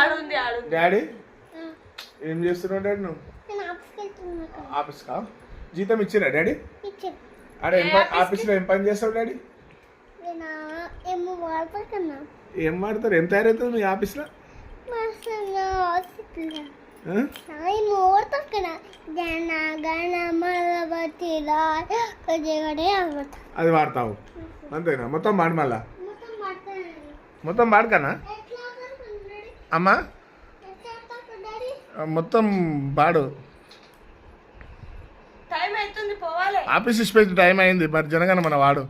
ఆడుంది ఆడుంది. డాడీ? ఏం చేస్తున్నావు డాడీ నువ్వు? నేను ఆఫీస్కి జీతం ఇచ్చిరా డాడీ? పని ఆఫీస్లో ఏం పని చేస్తావు డాడీ? ఏం మాడతారు ఏం తయారవుతుంది మీ ఆఫీస్లో? అది వాడతావు. అంతేనా? మొత్తం మాడు మళ్ళా? మొత్తం మాట్లాడాలి మొత్తం మాడకనా ఎట్లా ఆడుతున్నాడు అమ్మా? మొత్తం పాడు. టైం అవుతుంది పోవాలి. ఆఫీస్ ఇచ్చిపోయిన టైం అయింది మరి జనగణ మన వాడు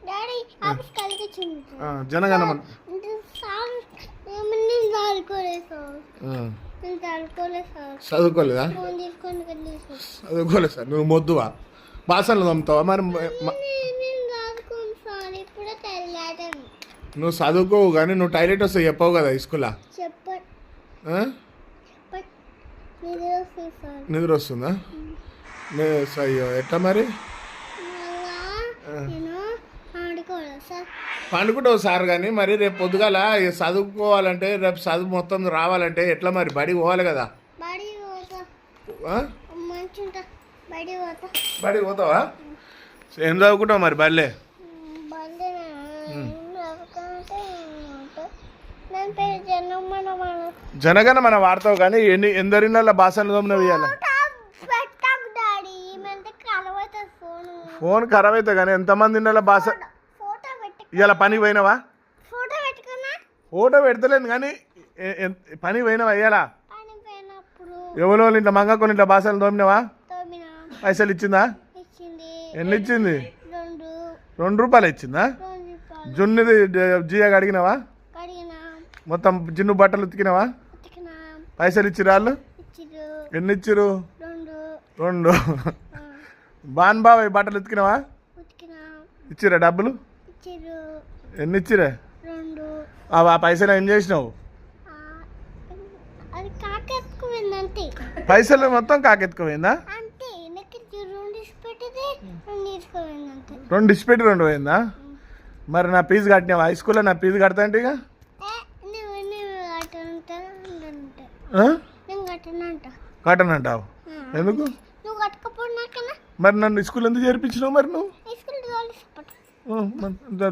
డాడీ ఆఫీస్ కలిగి వచ్చింది ఆ, జనగణ మన చదువుకోలేదు? చదువుకోలేదు సార్. నువ్వు మొద్దువా? బాసనలు తమ్ముతావా మరి నువ్వు చదువుకోవు కానీ నువ్వు టాయిలెట్ వస్తే చెప్పవు కదా స్కూల్లో. నిద్ర వస్తుంది అయ్యో ఎట్లా మరి? పండుకుంటావు సార్ కానీ మరి రేపు పొద్దుగాల చదువుకోవాలంటే రేపు చదువు మొత్తం రావాలంటే ఎట్లా మరి? బడికి పోవాలి కదా. బడి బడి పోతావా? ఏం చదువుకుంటావు మరి? బడిలే జన్మన మన వాడతావు కానీ ఎన్ని ఎందరిన్నల బాసనలు తోమినవి ఇవ్వాలి కలవతుంది ఫోను. ఖరాబ్ అవుతాయి కానీ ఎంతమంది ఇన్నల బాస ఇవాళ పనికి పోయినావా? ఫోటో పెడతలేను కానీ పనికి పోయినావా పని పోయినప్పుడు. ఎవరో ఇంట్లో మంగ కొన్ని ఇంట్లో బాసనలు తోమినావా? తోమిన. పైసలు ఇచ్చిందా? ఎన్ని ఇచ్చింది రెండు. రూపాయలు ఇచ్చిందా? జున్నుది జియాగా అడిగినావా మొత్తం జిన్ను బట్టలు ఉతికినావా? ఉతికిన. పైసలు ఇచ్చిరా వాళ్ళు? ఎన్ని ఇచ్చిరు రెండు. బాన్ బాబాయ్ బట్టలు ఉతికినావా? ఉతికిన. ఇచ్చిరా డబ్బులు? ఎన్ని ఇచ్చిరే ఆ పైసలు ఏం చేసినావు? పైసలు మొత్తం కాకెత్తుకుపోయిందా? రెండు ఇసి పెట్టింది రెండు తీసుకుపోయింది అంతే రెండు డిష్ పెట్టి రెండు పోయిందా? మరి నా ఫీజు కట్టినావా? హై స్కూల్లో నా ఫీజు కడతా అంటే ఇక ఏ, నువ్వు నువ్వు కట్టనంటే అంటే. ఆ? నేను కట్టనంట కట్టనంటావు ఎందుకు మరి నన్ను స్కూల్ ఎందుకు చేర్పించినావు మరి నువ్వు?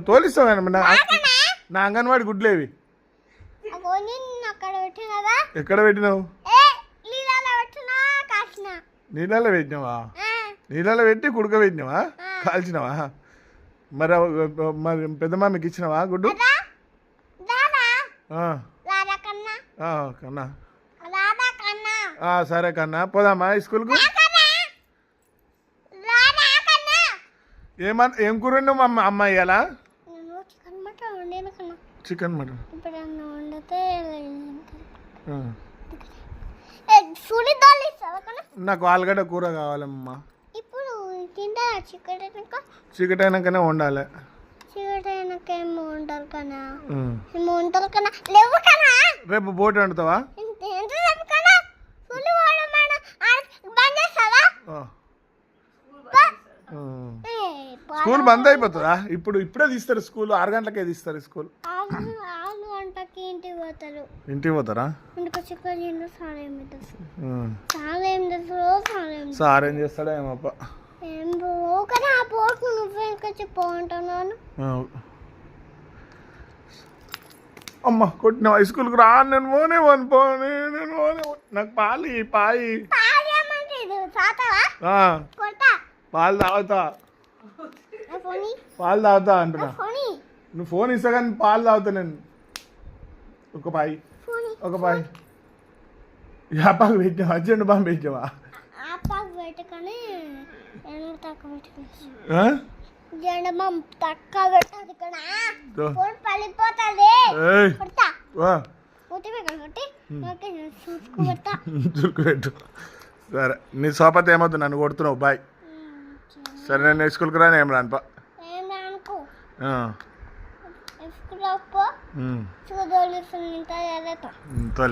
తోలిస్తావు నా అంగన్వాడి గుడ్లేవి. ఎక్కడ పెట్టినావు? నీళ్ళలో పెట్టినావా? నీళ్ళలో పెట్టి కుడక పెట్టినావా? కాల్చినావా? మరి మరి పెద్ద మామికి ఇచ్చినావా గుడ్డు? కన్నా ఆ, కన్నా రారా కన్నా ఆ, సరే కన్నా. పోదామా స్కూల్కు? కన్నా రారా కన్నా ఏమన్ ఏం కూర వండావు మా అమ్మ అమ్మ ఇయ్యాలా? నేను చికెన్ మటన్ నాకు ఆలుగడ్డ కూర కావాలమ్మా. ఇప్పుడు చీకటి అయినాకనే వండాలి. రేపు బోట్ వండుతావా ఎంత ఎంత సేపు కన్నా సూరి వాడమాడ బంద్ చేస్తావా ఆ. బా. ఉం. ఏ, బా- స్కూల్ బంద్ అయిపోతుందా ఇప్పుడు ఇప్పుడే తీస్తారు స్కూల్ ఆరు గంటలకే తీస్తారు స్కూల్. ఆరు ఆరు గంటకి ఇంటికి పోతారు. ఇంటికి పోతారా? ఇంటికి ఏం ఏం సార్ ఏం చేస్తాడో ఏమప్ప ఏం పోకు నువ్వే. అమ్మ కొట్టిన హై స్కూల్కి రా నేను పోనే పోను పోనే నేను పోనే. నాకు పాలు పాయి పాలు తాగుతా. పాలు తాగుతా అంటున్నా. నువ్వు ఫోన్ ఇస్తా కానీ పాలు తాగుతా నేను. ఒక పాయి ఒక పాయి యాపాకు పెట్టావా అర్జెంట్ బాంబు పెట్టావా సరే. నీ సోపతి ఏమవుతుంది నన్ను కొడుతున్నావు. బాయ్. సరే నేను స్కూల్కి రాను ఏం రాను. పా ఏం అనుకో ఆ. ఎప్పుడు